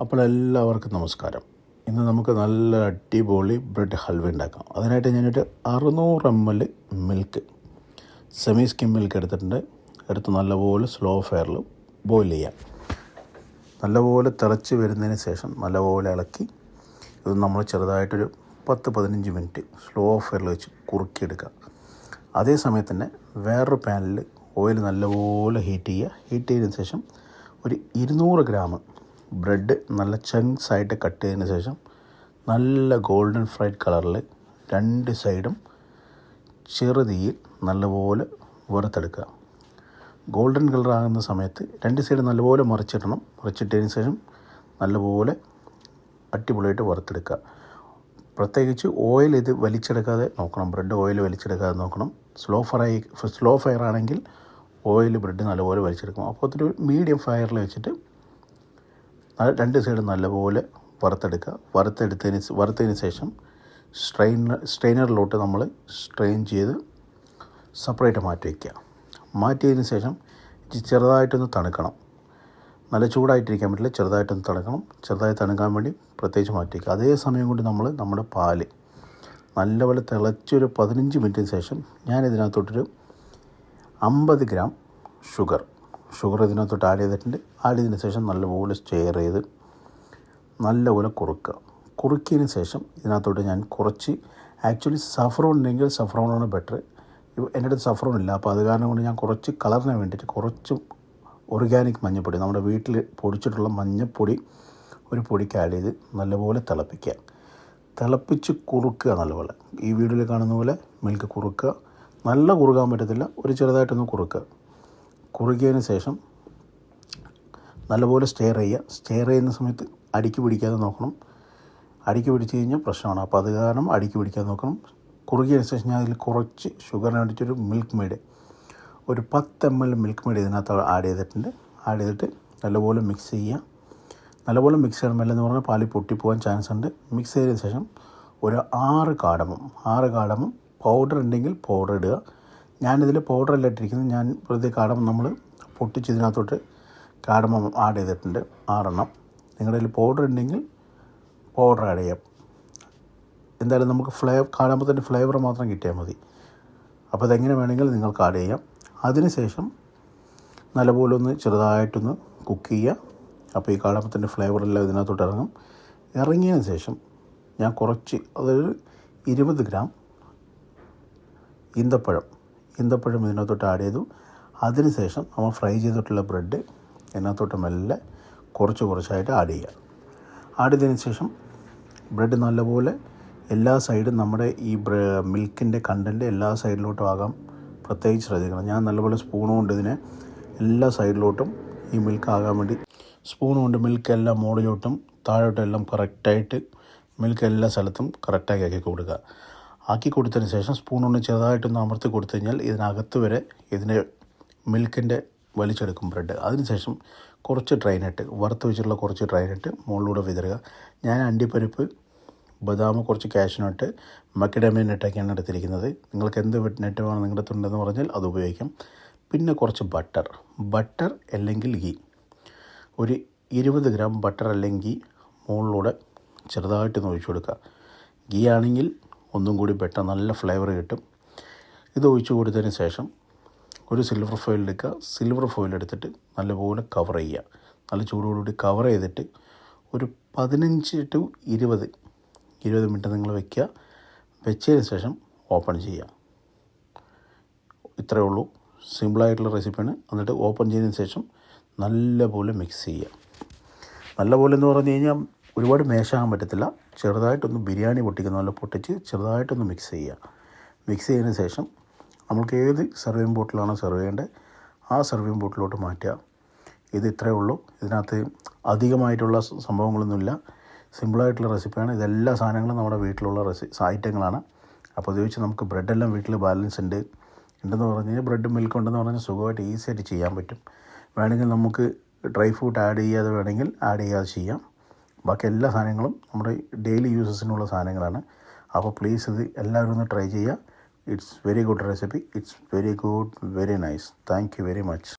അപ്പോൾ എല്ലാവർക്കും നമസ്കാരം. ഇന്ന് നമുക്ക് നല്ല അടിപൊളി ബ്രെഡ് ഹൽവ ഉണ്ടാക്കാം. അതിനായിട്ട് ഞാനൊരു അറുന്നൂറ് M L milk semi skim milk എടുത്തിട്ടുണ്ട്. എടുത്ത് നല്ലപോലെ സ്ലോ ഫയറിൽ ബോയിൽ ചെയ്യാം. നല്ലപോലെ തിളച്ച് വരുന്നതിന് ശേഷം നല്ലപോലെ ഇളക്കി ഇത് നമ്മൾ ചെറുതായിട്ടൊരു പത്ത് പതിനഞ്ച് മിനിറ്റ് സ്ലോ ഫയറിൽ വെച്ച് കുറുക്കിയെടുക്കുക. അതേ സമയത്ത് തന്നെ വേറൊരു പാനിൽ ഓയിൽ നല്ലപോലെ ഹീറ്റ് ചെയ്യുക. ഹീറ്റ് ചെയ്തതിന് ശേഷം ഒരു ഇരുന്നൂറ് ഗ്രാം ബ്രെഡ് നല്ല ചങ്ക്സ് ആയിട്ട് കട്ട് ചെയ്തതിന് ശേഷം നല്ല ഗോൾഡൻ ഫ്രൈഡ് കളറിൽ രണ്ട് സൈഡും ചെറുതീയിൽ നല്ലപോലെ വറുത്തെടുക്കുക. ഗോൾഡൻ കളറാകുന്ന സമയത്ത് രണ്ട് സൈഡ് നല്ലപോലെ മറിച്ചിടണം. മറിച്ചിട്ടതിന് ശേഷം നല്ലപോലെ അടിപൊളിയായിട്ട് വറുത്തെടുക്കുക. പ്രത്യേകിച്ച് ഓയിൽ ഇത് വലിച്ചെടുക്കാതെ നോക്കണം. ബ്രെഡ് ഓയിൽ വലിച്ചെടുക്കാതെ നോക്കണം. സ്ലോ ഫ്രൈ സ്ലോ ഫയർ ആണെങ്കിൽ ഓയിൽ ബ്രെഡ് നല്ലപോലെ വലിച്ചെടുക്കണം. അപ്പോൾ ഒരു മീഡിയം ഫയറിൽ വെച്ചിട്ട് രണ്ട് സൈഡും നല്ലപോലെ വറുത്തെടുക്കുക. വറുത്തെടുത്തതിന് വറുത്തതിന് ശേഷം സ്ട്രെയിനർ സ്ട്രെയിനറിലോട്ട് നമ്മൾ സ്ട്രെയിൻ ചെയ്ത് സെപ്പറേറ്റ് മാറ്റി വയ്ക്കുക മാറ്റിയതിന് ശേഷം ചെറുതായിട്ടൊന്ന് തണുക്കണം. നല്ല ചൂടായിട്ടിരിക്കാൻ പറ്റില്ല ചെറുതായിട്ടൊന്ന് തണുക്കണം. ചെറുതായി തണുക്കാൻ വേണ്ടി പ്രത്യേകിച്ച് മാറ്റി വയ്ക്കുക അതേ സമയം കൊണ്ട് നമ്മൾ നമ്മുടെ പാൽ നല്ലപോലെ തിളച്ചൊരു പതിനഞ്ച് മിനിറ്റിന് ശേഷം ഞാൻ ഇതിനകത്തോട്ടൊരു അമ്പത് ഗ്രാം ഷുഗർ ഷുഗർ ഇതിനകത്തോട്ട് ആഡ് ചെയ്തിട്ടുണ്ട്. ആഡ് ചെയ്തതിന് ശേഷം നല്ലപോലെ സ്റ്റെയർ ചെയ്ത് നല്ലപോലെ കുറുക്കുക. കുറുക്കിയതിന് ശേഷം ഇതിനകത്തോട്ട് ഞാൻ കുറച്ച് ആക്ച്വലി സഫ്രോൺ ഉണ്ടെങ്കിൽ സഫ്രോണാണ് ബെറ്റർ എന്റെ അടുത്ത് സഫ്രോൺ ഇല്ല. അപ്പോൾ അത് കാരണം കൊണ്ട് ഞാൻ കുറച്ച് കളറിന് വേണ്ടിയിട്ട് കുറച്ച് ഓർഗാനിക് മഞ്ഞൾപ്പൊടി നമ്മുടെ വീട്ടിൽ പൊടിച്ചിട്ടുള്ള മഞ്ഞൾപ്പൊടി ഒരു പൊടിക്ക് ആഡ് ചെയ്ത് നല്ലപോലെ തിളപ്പിക്കുക. തിളപ്പിച്ച് കുറുക്കുക നല്ലപോലെ. ഈ വീഡിയോയിൽ കാണുന്ന പോലെ മിൽക്ക് കുറുക്കുക. നല്ല കുറുക്കാൻ പറ്റത്തില്ല. ഒരു ചെറുതായിട്ടൊന്ന് കുറുക്കുക. കുറുകിയതിന് ശേഷം നല്ലപോലെ സ്റ്റെയർ ചെയ്യുക. സ്റ്റെയർ ചെയ്യുന്ന സമയത്ത് അടിക്ക് പിടിക്കാതെ നോക്കണം. അടിക്ക് പിടിച്ച് കഴിഞ്ഞാൽ പ്രശ്നമാണ്. അപ്പോൾ അത് കാരണം അടിക്ക് പിടിക്കാതെ നോക്കണം. കുറുകിയതിന് ശേഷം ഞാൻ അതിൽ കുറച്ച് ഷുഗറിന് വേണ്ടിയിട്ടൊരു മിൽക്ക് മെയ്ഡ് ഒരു പത്ത് എം എൽ മിൽക്ക് മെയ്ഡ് ഇതിനകത്ത് ആഡ് ചെയ്തിട്ടുണ്ട്. ആഡ് ചെയ്തിട്ട് നല്ലപോലെ മിക്സ് ചെയ്യുക. നല്ലപോലെ മിക്സ് ചെയ്യണം. എന്ന് പറഞ്ഞാൽ പാൽ പൊട്ടിപ്പോകാൻ ചാൻസ് ഉണ്ട്. മിക്സ് ചെയ്തതിന് ശേഷം ഒരു ആറ് കാടമം ആറ് കാടമം പൗഡർ ഉണ്ടെങ്കിൽ പൗഡർ ഇടുക. ഞാനിതിൽ പൗഡർ അല്ല ഇട്ടിരിക്കുന്നത് ഞാൻ വെറുതെ കാടമം നമ്മൾ പൊട്ടിച്ച് ഇതിനകത്തോട്ട് കാടമം ആഡ് ചെയ്തിട്ടുണ്ട്. ആറെണ്ണം. നിങ്ങളുടെ കയ്യിൽ പൗഡർ ഉണ്ടെങ്കിൽ പൗഡർ ആഡ് ചെയ്യാം. എന്തായാലും നമുക്ക് ഫ്ലേവർ കാടമ്പത്തിന്റെ ഫ്ലേവർ മാത്രം കിട്ടിയാൽ മതി. അപ്പോൾ അതെങ്ങനെ വേണമെങ്കിലും നിങ്ങൾക്ക് ആഡ് ചെയ്യാം. അതിനുശേഷം നല്ലപോലെ ഒന്ന് ചെറുതായിട്ടൊന്ന് കുക്ക് ചെയ്യുക അപ്പോൾ ഈ കാടപ്പത്തിന്റെ ഫ്ലേവറെല്ലാം ഇതിനകത്തോട്ട് ഇറങ്ങും. ഇറങ്ങിയതിന് ശേഷം ഞാൻ കുറച്ച് അതൊരു ഇരുപത് ഗ്രാം ഈന്തപ്പഴം ഈന്തപ്പഴം ഇതിനകത്തോട്ട് ആഡ് ചെയ്തു. അതിനുശേഷം നമ്മൾ ഫ്രൈ ചെയ്തിട്ടുള്ള ബ്രെഡ് ഇതിനകത്തോട്ട് മെല്ലെ കുറച്ച് കുറച്ചായിട്ട് ആഡ് ചെയ്യുക. ആഡ് ചെയ്തതിന് ശേഷം ബ്രെഡ് നല്ലപോലെ എല്ലാ സൈഡും നമ്മുടെ ഈ മിൽക്കിന്റെ കണ്ടന്റ് എല്ലാ സൈഡിലോട്ടും ആകാം പ്രത്യേകിച്ച് ശ്രദ്ധിക്കണം. ഞാൻ നല്ലപോലെ സ്പൂൺ കൊണ്ട് ഇതിനെ എല്ലാ സൈഡിലോട്ടും ഈ മിൽക്ക് ആകാൻ വേണ്ടി സ്പൂൺ കൊണ്ട് മിൽക്ക് എല്ലാം മുകളിലോട്ടും താഴോട്ടും എല്ലാം കറക്റ്റായിട്ട് മിൽക്ക് എല്ലാ സ്ഥലത്തും കറക്റ്റാക്കി ആക്കി കൊടുക്കുക. ആക്കി കൊടുത്തതിന് ശേഷം സ്പൂൺ കൊണ്ട് ചെറുതായിട്ടൊന്ന് അമർത്തി കൊടുത്തു കഴിഞ്ഞാൽ ഇതിനകത്ത് വരെ ഇതിന്റെ മിൽക്കിന്റെ വലിച്ചെടുക്കും ബ്രെഡ് അതിനുശേഷം കുറച്ച് ഡ്രൈനട്ട് വറുത്ത് വെച്ചിട്ടുള്ള കുറച്ച് ഡ്രൈനട്ട് മുകളിലൂടെ വിതറുക. ഞാൻ അണ്ടിപ്പരിപ്പ് ബദാം കുറച്ച് കാഷ്നട്ട് മക്കിഡമിയ നെട്ടൊക്കെയാണ് എടുത്തിരിക്കുന്നത്. നിങ്ങൾക്ക് എന്ത് നെറ്റ് വേണം നിങ്ങളുടെ തുണ്ടെന്ന് പറഞ്ഞാൽ അത് ഉപയോഗിക്കാം. പിന്നെ കുറച്ച് ബട്ടർ ബട്ടർ അല്ലെങ്കിൽ ഗീ ഒരു ഇരുപത് ഗ്രാം ബട്ടർ അല്ലെങ്കിൽ മുകളിലൂടെ ചെറുതായിട്ട് ഒഴിച്ചു കൊടുക്കുക. ഗീ ആണെങ്കിൽ ഒന്നും കൂടി ബെറ്റർ നല്ല ഫ്ലേവർ കിട്ടും. ഇത് ഒഴിച്ചു കൊടുത്തതിന് ശേഷം ഒരു സിൽവർ ഫോയിൽ എടുക്കുക. സിൽവർ ഫോയിൽ എടുത്തിട്ട് നല്ലപോലെ കവർ ചെയ്യുക. നല്ല ചൂടോടുകൂടി കവർ ചെയ്തിട്ട് ഒരു പതിനഞ്ച് ടു ഇരുപത് ഇരുപത് മിനിറ്റ് നിങ്ങൾ വെക്കുക. വെച്ചതിന് ശേഷം ഓപ്പൺ ചെയ്യുക. ഇത്രയേ ഉള്ളൂ. സിമ്പിളായിട്ടുള്ള റെസിപ്പിയാണ് എന്നിട്ട് ഓപ്പൺ ചെയ്തതിന് ശേഷം നല്ലപോലെ മിക്സ് ചെയ്യുക. നല്ലപോലെ എന്ന് പറഞ്ഞു കഴിഞ്ഞാൽ ഒരുപാട് മേശാകാൻ പറ്റത്തില്ല. ചെറുതായിട്ടൊന്ന് ബിരിയാണി പൊട്ടിക്കുന്ന പോലെ പൊട്ടിച്ച് ചെറുതായിട്ടൊന്ന് മിക്സ് ചെയ്യുക. മിക്സ് ചെയ്തതിന് ശേഷം നമ്മൾക്ക് ഏത് സെർവിങ് ബോട്ടിലാണോ സെർവ് ചെയ്യേണ്ടത് ആ സെർവിങ് ബോട്ടിലോട്ട് മാറ്റുക. ഇത് ഇത്രയേ ഉള്ളൂ. ഇതിനകത്ത് അധികമായിട്ടുള്ള സംഭവങ്ങളൊന്നുമില്ല. സിമ്പിളായിട്ടുള്ള റെസിപ്പിയാണ് ഇതെല്ലാ സാധനങ്ങളും നമ്മുടെ വീട്ടിലുള്ള റെസി ഐറ്റങ്ങളാണ് അപ്പോൾ ഇത് വെച്ച് നമുക്ക് ബ്രെഡെല്ലാം വീട്ടിൽ ബാലൻസ് ഉണ്ട്. ഉണ്ടെന്ന് പറഞ്ഞു കഴിഞ്ഞാൽ ബ്രെഡ് മിൽക്ക് ഉണ്ടെന്ന് പറഞ്ഞാൽ സുഖമായിട്ട് ഈസിയായിട്ട് ചെയ്യാൻ പറ്റും. വേണമെങ്കിൽ നമുക്ക് ഡ്രൈ ഫ്രൂട്ട് ആഡ് ചെയ്യാതെ വേണമെങ്കിൽ ആഡ് ചെയ്യാതെ ചെയ്യാം. ബാക്കി എല്ലാ സാധനങ്ങളും നമ്മുടെ ഡെയിലി യൂസസിനുള്ള സാധനങ്ങളാണ്. അപ്പോൾ പ്ലീസ് ഇത് എല്ലാവരും ഒന്ന് ട്രൈ ചെയ്യുക. It's very good recipe it's very good very nice thank you very much